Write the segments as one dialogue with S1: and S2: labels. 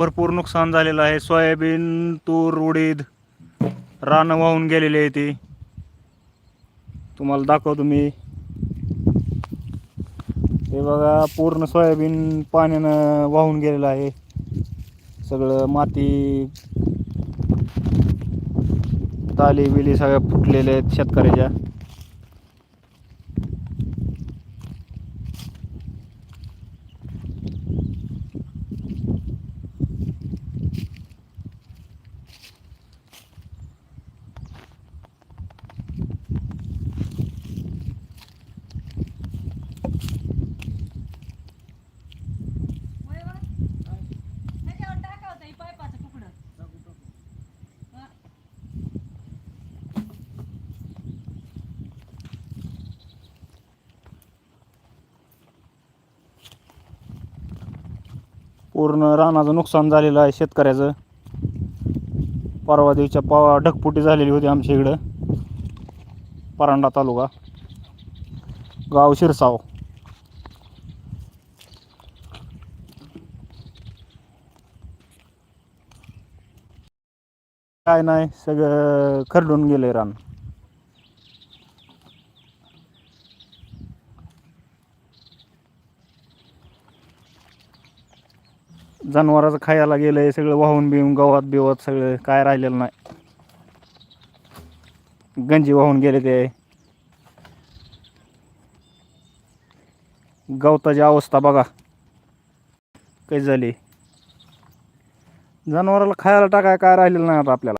S1: भरपूर नुकसान झालेलं आहे. सोयाबीन तूर उडीद रानं वाहून गेलेली आहे ती. तुम्हाला दाखवतो मी. हे बघा पूर्ण सोयाबीन पाण्यानं वाहून गेलेलं आहे. सगळं माती ताली बिली सगळ्या फुटलेल्या आहेत शेतकऱ्याच्या. पूर्ण रानाचं नुकसान झालेलं आहे शेतकऱ्याचं. परवा दिवच्या पावा ढगफुटी झालेली होती आमच्या इकडं. परांडा तालुका. गाव शिरसाव. काय नाही सगळं खरडून गेलंय रान. जनावराचं खायला गेलंय सगळं वाहून बिहून गवत बिवत सगळं काय राहिलेलं नाही. गंजी वाहून गेले ते. गवताची अवस्था बघा. काही झाली? जनावराला खायला टाकाय काय राहिलेलं नाही आता आपल्याला.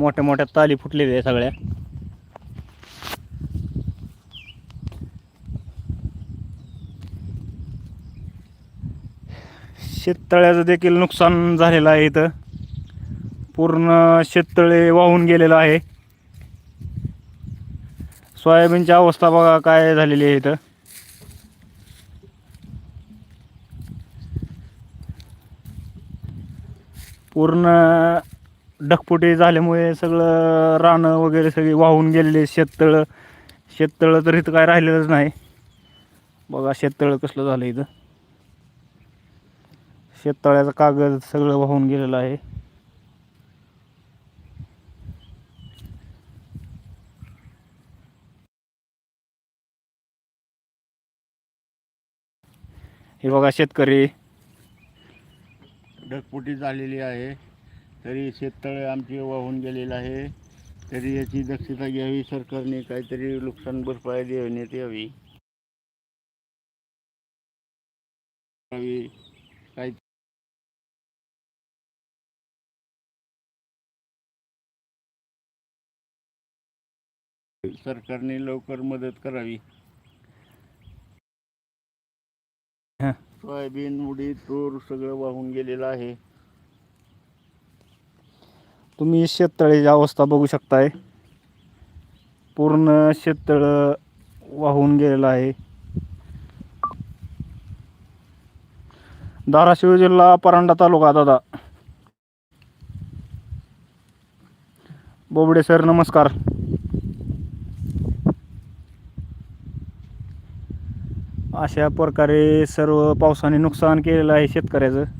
S1: मोठ्या मोठ्या ताली फुटलेल्या आहे सगळ्या. शेततळ्याचं देखील नुकसान झालेलं आहे इथं. पूर्ण शेततळे वाहून गेलेलं आहे. सोयाबीनची अवस्था बघा काय झालेली आहे इथं. पूर्ण ढगफुटी झाल्यामुळे सगळं रानं वगैरे सगळी वाहून गेलेले शेततळं शेततळं तर इथं काय राहिलेलंच नाही. बघा शेततळं कसलं झालं इथं. शेततळ्याचं कागद सगळं वाहून गेलेलं आहे. हे बघा शेतकरी.
S2: ढगफुटी झालेली आहे. तरी शेततळे आमचे वाहून गेलेलं आहे तरी याची दक्षता घ्यावी सरकारने काहीतरी नुकसान भरपाई देण्यात यावी. काही सरकारने लवकर मदत करावी
S1: हं.
S2: सोयाबीन उडीद तूर सगळं वाहून गेलेलं आहे
S1: तुम्ही शेततळ्याची अवस्था बघू शकताय. पूर्ण शेततळं वाहून गेलेलं आहे. धाराशिव जिल्हा परांडा तालुका दादा. बोबडे सर नमस्कार. अशा प्रकारे सर्व पावसाने नुकसान केलेलं आहे शेतकऱ्याचं.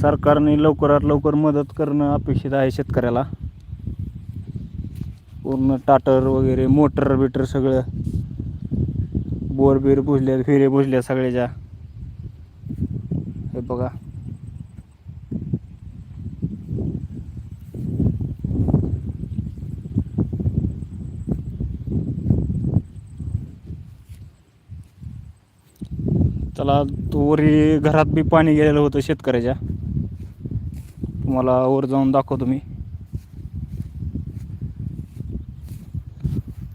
S1: सरकारने लवकरात लवकर मदत करणं अपेक्षित आहे शेतकऱ्याला. पूर्ण टाटर वगैरे मोटर बिटर सगळं. बोर बिर भुजल्या फिरे बुजल्या सगळ्याच्या. हे बघा. त्याला तो वरी घरात बी पाणी गेलेलं होतं शेतकऱ्याच्या. तुम्हाला वर जाऊन दाखवतो मी.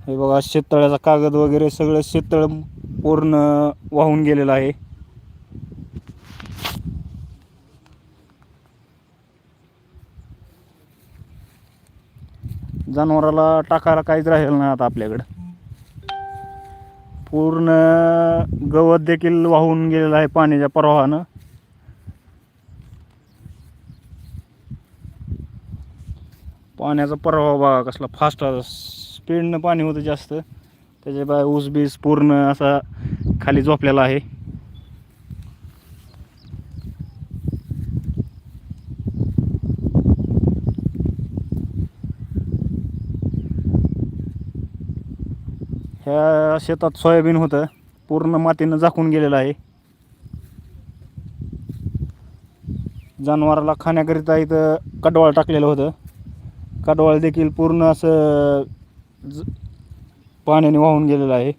S1: हे बघा शेततळ्याचा कागद वगैरे सगळं शेततळ पूर्ण वाहून गेलेलं आहे. जनावराला टाकायला काहीच राहिलं नाही आता आपल्याकडं. पूर्ण गवत देखील वाहून गेलेलं आहे पाण्याच्या प्रवाहानं. पाण्याचा प्रवाह बघा कसला फास्ट स्पीडनं पाणी होतं जास्त. त्याच्या बाय ऊस बीज पूर्ण असा खाली झोपलेला आहे. ह्या शेतात सोयाबीन होतं. पूर्ण मातीनं झाकून गेलेलं आहे. जनावराला खाण्याकरिता इथं कडवाळ टाकलेलं होतं. कडवाळ देखील पूर्ण असं ज पाण्याने वाहून गेलेलं आहे.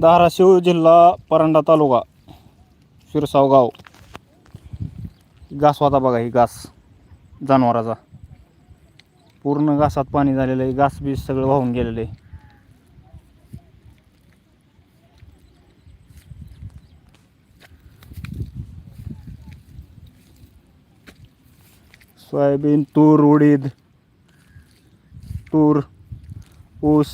S1: धाराशिव जिल्हा परांडा तालुका. शिरसावगाव घास होता बघा ही घास. जनावराचा. पूर्ण घासात पाणी झालेलं आहे. घास बीस सगळं वाहून गेलेलं आहे. सोयाबीन तूर उडीद तूर ऊस.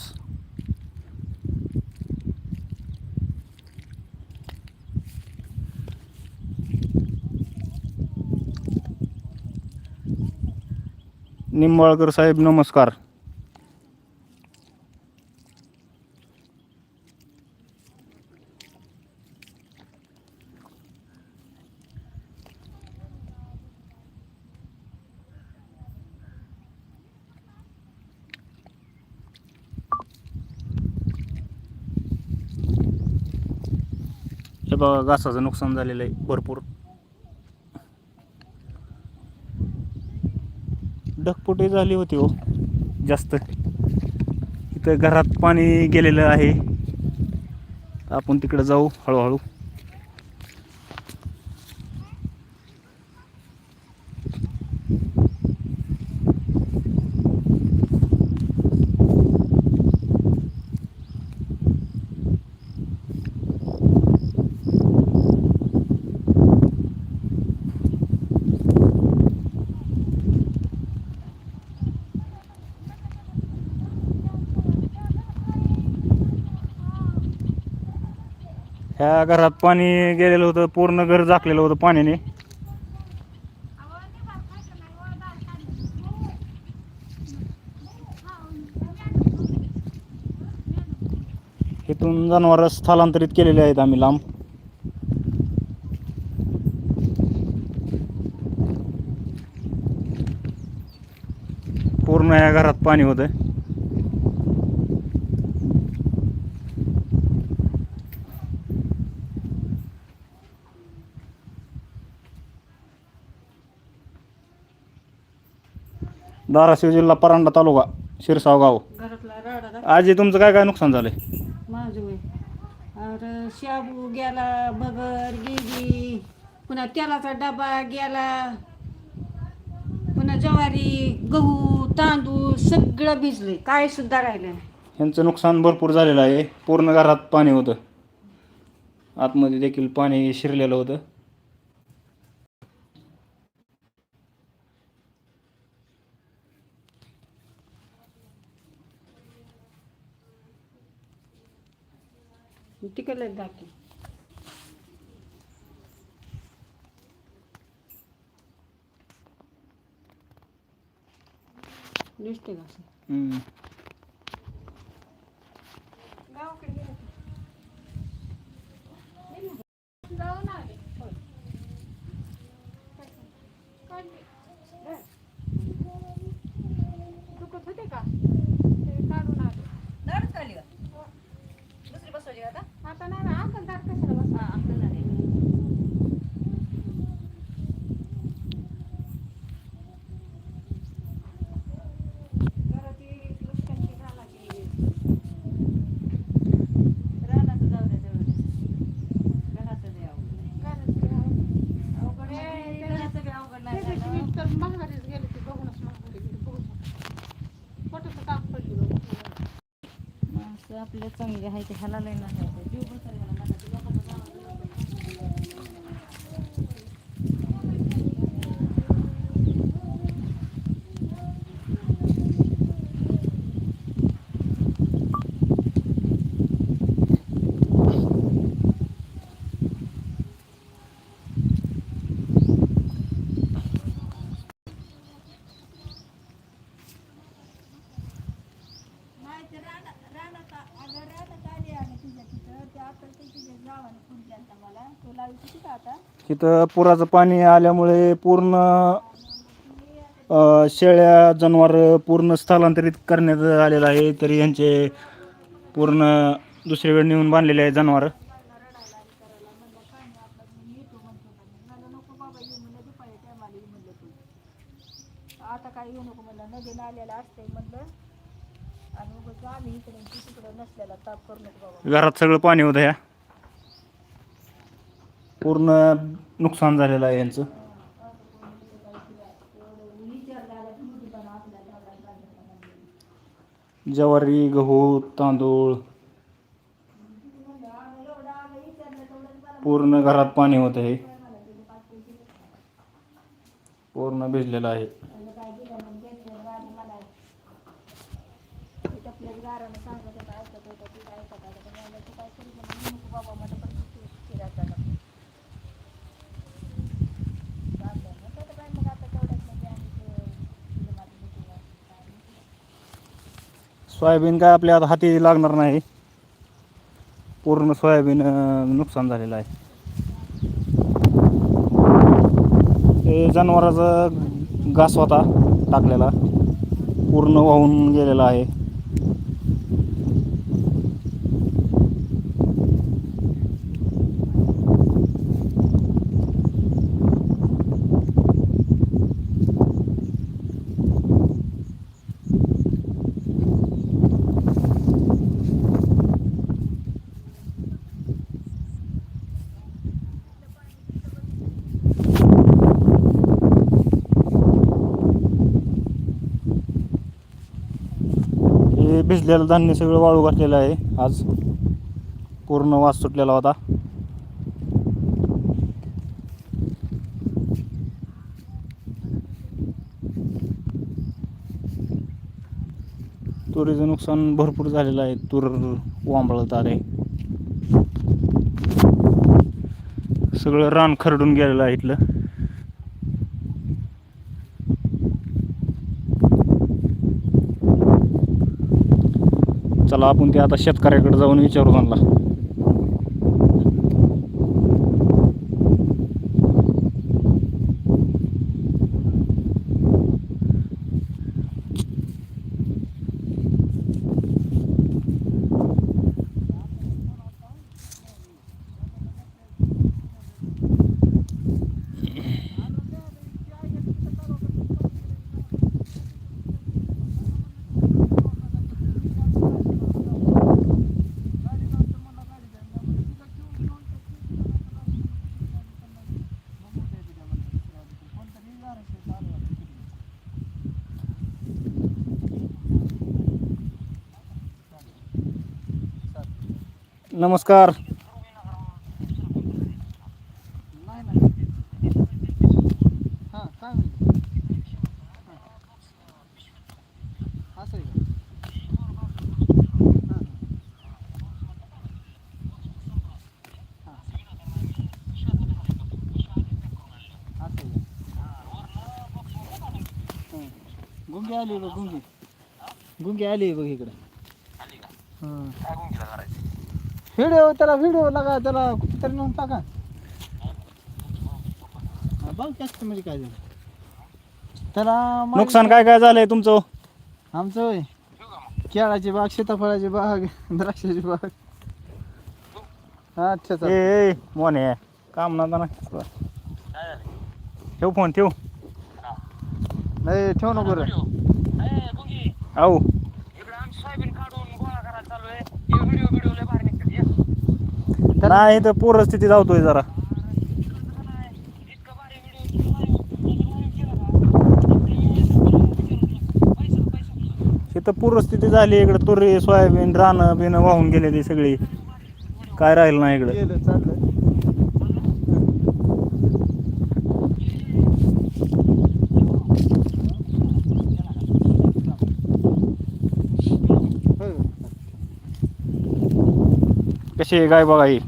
S1: निंबाळकर साहेब नमस्कार. हे बघा घासाचं नुकसान झालेलं आहे भरपूर. ढगफुटी झाली होती हो. जास्त. इथं घरात पाणी गेलेलं आहे. आपण तिकडं जाऊ हळूहळू ह्या घरात पाणी गेलेलं होतं पूर्ण घर झाकलेलं होतं पाण्याने. इथून जनावर स्थलांतरित केलेले आहेत आम्ही लांब. पूर्ण या घरात पाणी होतं धाराशिव जिल्हा परांडा तालुका शिरसाव गाव.
S3: घरातला राडा
S1: आजी तुमचं काय काय नुकसान झालंय?
S3: माझं और शाबू गेला बगर गेली. पुन्हा तेलाचा डबा गेला. पुन्हा ज्वारी गहू तांदूळ सगळं भिजले काय सुद्धा राहिलं नाही.
S1: ह्यांचं नुकसान भरपूर झालेलं आहे. पूर्ण घरात पाणी होतं. आतमध्ये देखील पाणी शिरलेलं होतं.
S3: तिकडले दाखल दिसते का असं?
S1: हम्म.
S4: दुखत होते का ते काढून आले
S3: दारच काढली का दुसरी बसवली का आता
S4: आता नाही ना आपण दार कशाला बस
S3: हा आपलं झाले
S4: घरात येईल, लुटक्यांची घालायची येईल.
S3: रानाचं जाऊ द्या तेवढं घराचं द्या
S4: घरात ते आहे.
S3: अवघड
S4: हे
S3: नाही,
S4: त्याला-
S3: घराचं बी अवघड नाही
S4: त्याच्याची
S3: झालं.
S4: वीट तर महागारीच गेली ती बघूनच महागारी
S3: आपले चांगली आहे की ह्याला लय नाही आहे. जीव बसायला ह्याला नका. ते लोकांना जाऊ.
S4: नाही ते रानात रानात अगं रानात आली आहे तुझ्या तिथं ते आता ते तुझ्या गावाने फोन केला मला तो लावी किती का आता
S1: तिथं पुराचं पाणी आल्यामुळे पूर्ण अ, शेळ्या जनावर पूर्ण स्थलांतरित करण्यात आलेलं आहे. तरी यांचे पूर्ण दुसरीकडे नेऊन बांधलेले आहे जनावर.
S4: आता काय येऊ नको म्हणलं. नदी नाल्याला असते म्हणलं. आणि उगाच आम्ही इकडे आणि तू तिकडं नसल्याला ताप करू नको बाबा
S1: घरात सगळं पाणी होतं ह्या पूर्ण नुकसान झालेलं आहे यांचं. ज्वारी गहू तांदूळ पूर्ण घरात पाणी होत आहे. पूर्ण भिजलेलं आहे.
S4: सांगत होता ऐकत होता ती काय ऐकत होता पण म्हणलं तू काय करू म्हणलं मी नको बाबा मला पण तू फिरायचा का चालतंय मग तर काय मग आता तेवढ्यात म्हणजे आम्ही ते तिला माझं meeting आहे. काय माहिती.
S1: सोयाबीन काय आपल्या आता हाती लागणार नाही. पूर्ण सोयाबीन नुकसान झालेलं आहे. हे जनावराचा घास होता टाकलेला. पूर्ण वाहून गेलेला आहे हे भिजलेलं धान्य सगळं वाळू घातलेलं आहे. आज पूर्ण वास सुटलेला होता. तुरीचं नुकसान भरपूर झालेलं आहे. तूर वांबळत आले सगळं रान खरडून गेलेलं आहे इथलं. चला आपण ते आता शेतकऱ्याकडे जाऊन विचारू त्यांना. नमस्कार.
S5: हां हां हां हां गुंगी आली बघ गुंगी. गुंगी आली बघ इकडं. हां. व्हिडिओ त्याला व्हिडिओ लागा त्याला कुठेतरी नेऊन टाका. हा, बघ जास्त म्हणजे काय झालं. त्याला
S1: नुकसान काय काय झालंय तुमचं?
S5: आमचं होय. केळाची बाग सीताफळाची बाग द्राक्षाची बाग. हा अच्छा
S1: ए
S5: चालेल.
S1: ए मोने काम ना ना. ठेव फोन ठेव.
S5: नाही ठेव नको रे
S1: आऊ. नाही तर पूरस्थिती जावतोय जरा. इथं पूरस्थिती झाली इकडं तुरी सोयाबीन रानं बिनं वाहून गेले ते सगळी. काय राहिलं नाही इकडं.
S5: गेलं चाललं.
S1: कशी आहे गाय बघा ही?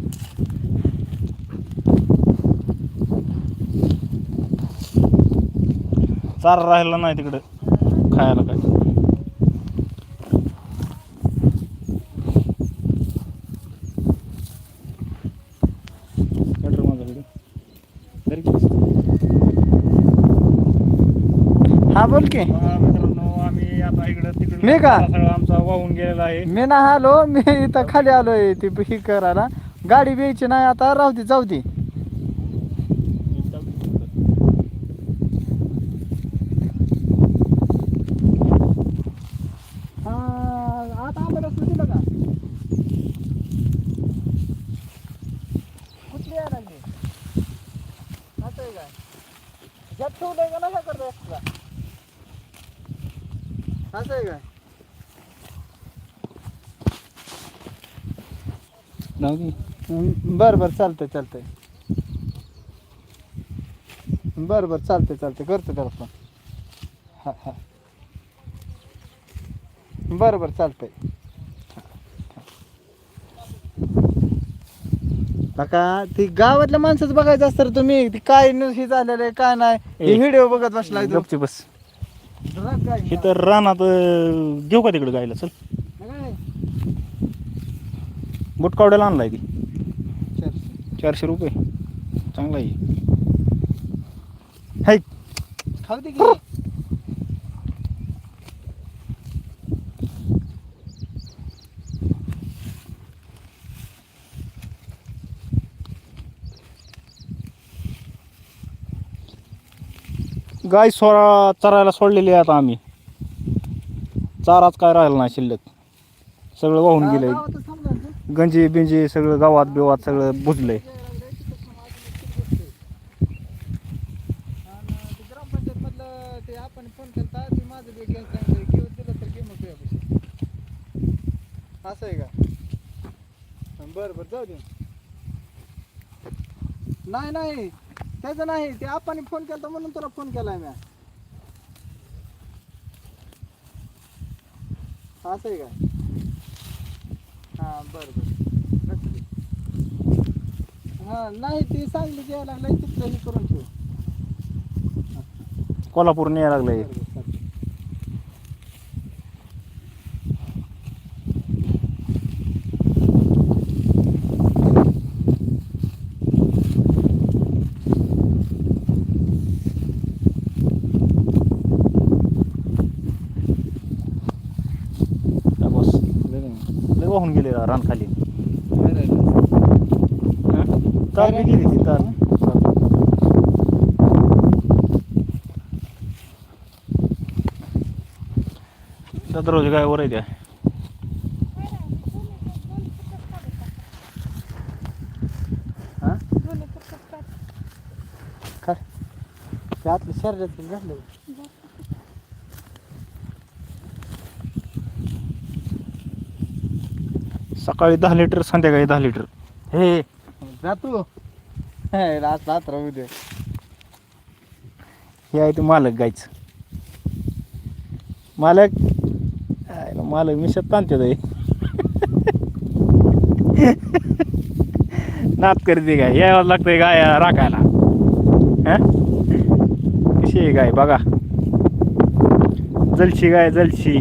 S1: चारा राहिला नाही तिकडं. खायला काय?
S5: हा बोल की.
S1: मित्रांनो आम्ही आता इकडं तिकडं
S5: मी का?
S1: सगळा आमचा वाहून गेलेला आहे.
S5: मी ना आलो मी इथं खाली आलोय ती ही करायला. गाडी द्यायची नाही आता राहू दे जाऊ दे हा आता आम्हाला दिलं का कुठली यायला लागली असं आहे काय ह्यात ठेवलंय का नका करता एक्स्ट्रा असं आहे काय बरं बरं चालतंय चालतंय. बरं बरं चालतंय चालतंय. करतो त्याला फोन हा हा. बरं बरं चालतंय. नका ती गावातल्या माणसाचं बघायचं असतं रे तुम्ही. ती काय न्यूज हे झालेलं आहे काय नाही. व्हिडिओ बघत बसला
S1: गपची बस. हे तर रानात अं, घेऊ का तिकडे गायला? चल. बुटकावड्याला आणलाय ती चारशे. रुपये. चांगला आहे. हाय.
S5: खाऊ दे की.
S1: गाय सोळा चरायला सोडलेली आहे आता आम्ही. चाराच काय राहिला नाही शिल्लक. सगळं वाहून गेलंय.
S5: गावातच?
S1: गंजी बिंजी सगळं गावात बिवात सगळं बुजलंय.
S5: आणि ते ते फोन माझं घेऊन तर असं आहे का बरं बरं जाऊ दे नाही नाही. त्याचं नाही. ते आपण फोन केला म्हणून तुला फोन केलाय मी असं आहे का? हां बरं बरं. दे. हां नाही ती सांगली द्यायला लागलाय तिथलं हे करून ठेव.
S1: कोल्हापूर न्यायला लागलंय
S5: बरं, बरं, चालतंय.
S1: काय बस लय वाहून गेले रान खाली
S5: बरं आहे.
S1: तार बी गेली ती तार दररोज काय वर आहे त्या
S5: हा? काय आतलं शरीरात घातलं
S1: सकाळी दहा लिटर संध्याकाळी दहा लिटर. हे.
S5: जातो. रात रात राहू दे.
S1: हे आहे ते मालक गायचं मालक. मालक मिशत ताणते आहे नात करते गाय यावं लागतंय गाय राखायला? हा? कशी आहे गाय? बघा. जलशी गाय जलशी.